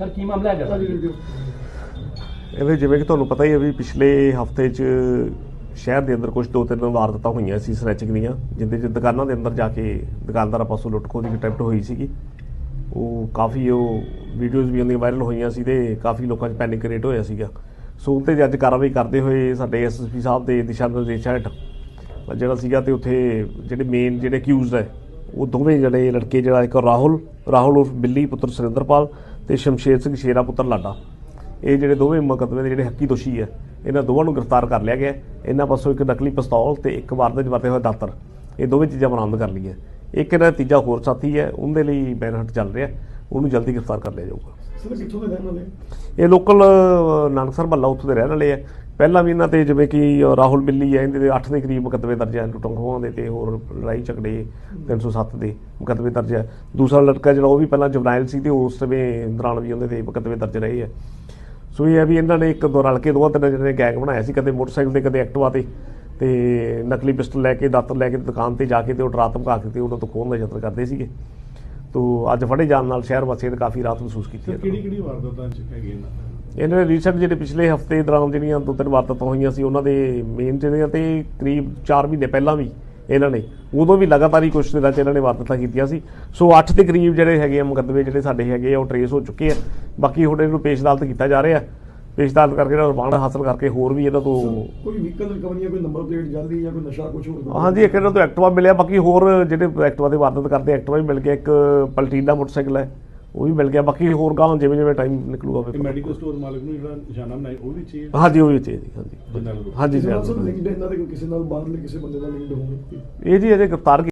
ਲੈ ਕੇ ਆਏ? ਇਹਦੇ ਜਿਵੇਂ ਕਿ ਤੁਹਾਨੂੰ ਪਤਾ ਹੀ ਹੈ ਵੀ ਪਿਛਲੇ ਹਫ਼ਤੇ 'ਚ ਸ਼ਹਿਰ ਦੇ ਅੰਦਰ ਕੁਝ ਦੋ ਤਿੰਨ ਵਾਰਦਾਤਾਂ ਹੋਈਆਂ ਸੀ ਸਨੈਚਿੰਗ ਦੀਆਂ, ਜਿੰਦੇ 'ਚ ਦੁਕਾਨਾਂ ਦੇ ਅੰਦਰ ਜਾ ਕੇ ਦੁਕਾਨਦਾਰਾਂ ਪਾਸੋਂ ਲੁੱਟਖੋ ਦੀ ਅਟੈਂਪਟ ਹੋਈ ਸੀਗੀ ਉਹ ਕਾਫੀ ਉਹ ਵੀਡੀਓਜ਼ ਵੀ ਉਹਦੀਆਂ ਵਾਇਰਲ ਹੋਈਆਂ ਸੀ ਤੇ ਕਾਫੀ ਲੋਕਾਂ 'ਚ ਪੈਨਿਕ ਕ੍ਰੀਏਟ ਹੋਇਆ ਸੀਗਾ ਸੋ ਉਹ ਤੇ ਅੱਜ ਕਾਰਵਾਈ ਕਰਦੇ ਹੋਏ ਸਾਡੇ ਐਸਐਸਪੀ ਸਾਹਿਬ ਦੇ ਦਿਸ਼ਾ ਨਿਰਦੇਸ਼ਾਂ ਹੇਠ ਜਿਹੜਾ ਸੀਗਾ ਤੇ ਉੱਥੇ ਜਿਹੜੇ ਮੇਨ ਜਿਹੜੇ ਅਕਿਊਜ਼ਡ ਹੈ, ਉਹ ਦੋਵੇਂ ਜਿਹੜੇ ਲੜਕੇ ਜਿਹੜਾ ਇੱਕ ਰਾਹੁਲ ਰਾਹੁਲ ਉਰਫ ਬਿੱਲੀ ਪੁੱਤਰ ਸੁਰਿੰਦਰਪਾਲ ਤੇ ਸ਼ਮਸ਼ੇਰ ਸਿੰਘ ਸ਼ੇਰਾ ਪੁੱਤਰ ਲਾਡਾ। ਇਹ ਜਿਹੜੇ ਦੋਵੇਂ ਮੁਕੱਦਮੇ ਦੇ ਜਿਹੜੇ ਹੱਕੀ ਦੋਸ਼ੀ ਹੈ ਇਹਨਾਂ ਦੋਵਾਂ ਨੂੰ ਗ੍ਰਿਫਤਾਰ ਕਰ ਲਿਆ ਗਿਆ। ਇਹਨਾਂ ਪਾਸੋਂ ਇੱਕ ਨਕਲੀ ਪਿਸਤੌਲ ਤੇ ਇੱਕ ਵਾਰਦਾਤ ਵਰਤੇ ਹੋਏ ਦਾਤਰ। ਇਹ ਦੋਵੇਂ ਚੀਜ਼ਾਂ ਬਰਾਮਦ ਕਰ ਲਈਆਂ। ਇੱਕ ਇਹਨਾਂ ਤੀਜਾ ਹੋਰ ਸਾਥੀ ਹੈ ਉਹਦੇ ਲਈ ਬੈਨਹਟ ਚੱਲ ਰਿਹਾ। ਉਹਨੂੰ ਜਲਦੀ ਗ੍ਰਿਫਤਾਰ ਕਰ ਲਿਆ ਜਾਊਗਾ। ਸਰ ਕਿੱਥੋਂ ਦੇ ਰਹਿਣ ਵਾਲੇ? ਇਹ ਲੋਕਲ ਨਾਨਕਸਰ ਮਹੱਲਾ ਉੱਥੋਂ ਦੇ ਰਹਿਣ ਵਾਲੇ ਆ ਪਹਿਲਾਂ ਵੀ ਇਹਨਾਂ ਤੇ ਜਿਵੇਂ ਕਿ ਰਾਹੁਲ ਬਿੱਲੀ ਹੈ ਇਹਦੇ ਦੇ 8 ਦੇ ਕਰੀਬ ਮੁਕੱਦਮੇ ਦਰਜ ਹੈ ਲੁੱਟਾਂ ਖੋਹਾਂ ਦੇ ਤੇ ਹੋਰ ਲੜਾਈ ਝਗੜੇ 307 ਦੇ ਮੁਕੱਦਮੇ ਦਰਜ ਹੈ ਦੂਸਰਾ ਲੜਕਾ ਜਿਹੜਾ ਉਹ ਵੀ ਪਹਿਲਾਂ ਜੁਵਨਾਈਲ ਸੀ ਤੇ ਉਸ ਸਮੇਂ ਦੌਰਾਨ ਵੀ ਉਹਦੇ ਤੇ ਮੁਕੱਦਮੇ ਦਰਜ ਰਹੇ ਹੈ ਸੋ ਇਹ ਹੈ ਵੀ ਇਹਨਾਂ ਨੇ ਇੱਕ ਦੋ ਰਲ ਕੇ ਦੋਵਾਂ ਤਿੰਨ ਜਿਹੜੇ ਗੈਂਗ ਬਣਾਇਆ ਸੀ, ਕਦੇ ਮੋਟਰਸਾਈਕਲ ਤੇ, ਕਦੇ ਐਕਟਿਵਾ ਤੇ ਤੇ ਨਕਲੀ ਪਿਸਟਲ ਲੈ ਕੇ, ਦਾਤਰ ਲੈ ਕੇ ਦੁਕਾਨ ਤੇ ਜਾ ਕੇ ਤੇ ਉਹ ਡਰਾ ਧਮਕਾ ਕੇ ਤੇ ਉਹਨਾਂ ਤੋਂ ਖੋਹਣ ਦਾ ਯਤਨ ਕਰਦੇ ਸੀਗੇ। ਤੋ ਅੱਜ ਫੜੇ ਜਾਣ ਨਾਲ ਸ਼ਹਿਰ ਵਾਸੀਆਂ ਨੇ ਕਾਫੀ ਰਾਤ ਮਹਿਸੂਸ ਕੀਤੀ ਹੈ। ਕਿਹੜੀ ਕਿਹੜੀ ਵਾਰਦਾਤਾਂ ਚ ਹੈਗੇ ਇਹਨਾਂ? ਇਹਨਾਂ ਨੇ ਰੀਸੈਂਟ ਜਿਹੜੇ ਪਿਛਲੇ ਹਫ਼ਤੇ ਦੌਰਾਨ ਜਿਹੜੀਆਂ ਦੋ ਤਿੰਨ ਵਾਰਦਾਤਾਂ ਹੋਈਆਂ ਸੀ ਉਹਨਾਂ ਦੇ ਮੇਨ ਜਿਹੜੀਆਂ ਤੇ ਕਰੀਬ 4 ਮਹੀਨੇ ਪਹਿਲਾਂ ਵੀ ਇਹਨਾਂ ਨੇ ਉਦੋਂ ਵੀ ਲਗਾਤਾਰ ਹੀ ਕੁਛ ਦਿਨਾਂ 'ਚ ਇਹਨਾਂ ਨੇ ਵਾਰਦਾਤਾਂ ਕੀਤੀਆਂ ਸੀ। ਸੋ 8 ਦੇ ਕਰੀਬ ਜਿਹੜੇ ਹੈਗੇ ਆ ਮੁਕੱਦਮੇ ਜਿਹੜੇ ਸਾਡੇ ਹੈਗੇ ਆ ਉਹ ਟਰੇਸ ਹੋ ਚੁੱਕੇ ਆ। ਬਾਕੀ ਹੁਣ ਇਹਨੂੰ ਪੇਸ਼ ਅਦਾਲਤ ਕੀਤਾ ਜਾ ਰਿਹਾ। ਪੇਸ਼ ਅਦਾਲਤ ਕਰਕੇ ਇਹਨਾਂ ਰਿਮਾਂਡ ਹਾਸਲ ਕਰਕੇ ਹੋਰ ਵੀ ਇਹਨਾਂ ਤੋਂ ਕੋਈ ਵਹੀਕਲ ਰਿਕਵਰੀਆਂ ਕੋਈ ਨੰਬਰ ਪਲੇਟ ਜਾਂਦੀ ਜਾਂ ਕੋਈ ਨਸ਼ਾ ਕੁਝ ਹੋਰ ਹਾਂਜੀ ਇੱਕ ਇਹਨਾਂ ਤੋਂ ਐਕਟਿਵਾ ਮਿਲਿਆ ਬਾਕੀ ਹੋਰ ਜਿਹੜੇ ਐਕਟਿਵਾ ਦੇ ਵਾਰਦਾਤ ਕਰਦੇ ਐਕਟਿਵਾ ਵੀ ਮਿਲ ਗਿਆ ਇੱਕ ਪਲਟੀਨਾ ਮੋਟਰਸਾਈਕਲ ਹੈ। ਉਹ ਵੀ ਮਿਲ ਗਿਆ। ਬਾਕੀ ਹੋਰ ਗਾਂ ਜਿਵੇਂ ਜਿਵੇਂ ਟਾਈਮ ਨਿਕਲੂਗਾ ਫਿਰ ਮੈਡੀਕਲ ਸਟੋਰ ਮਾਲਕ ਨੂੰ ਜਿਹੜਾ ਨਿਸ਼ਾਨਾ ਬਣਾਇਆ ਉਹ ਵੀ ਚੀਜ਼ ਹਾਂਜੀ ਉਹ ਵੀ ਚਾਹੀਦੀ ਹਾਂਜੀ। ਹਾਂਜੀ ਕਿਸੇ ਨਾਲ ਜੀ ਇਹਨਾਂ ਦੇ ਕਿਸੇ ਨਾਲ ਬਾਹਰਲੇ ਕਿਸੇ ਬੰਦੇ ਨਾਲ ਲਿੰਕਡ ਹੋਣ ਇਹ ਜੀ ਅਜੇ ਗ੍ਰਿਫਤਾਰ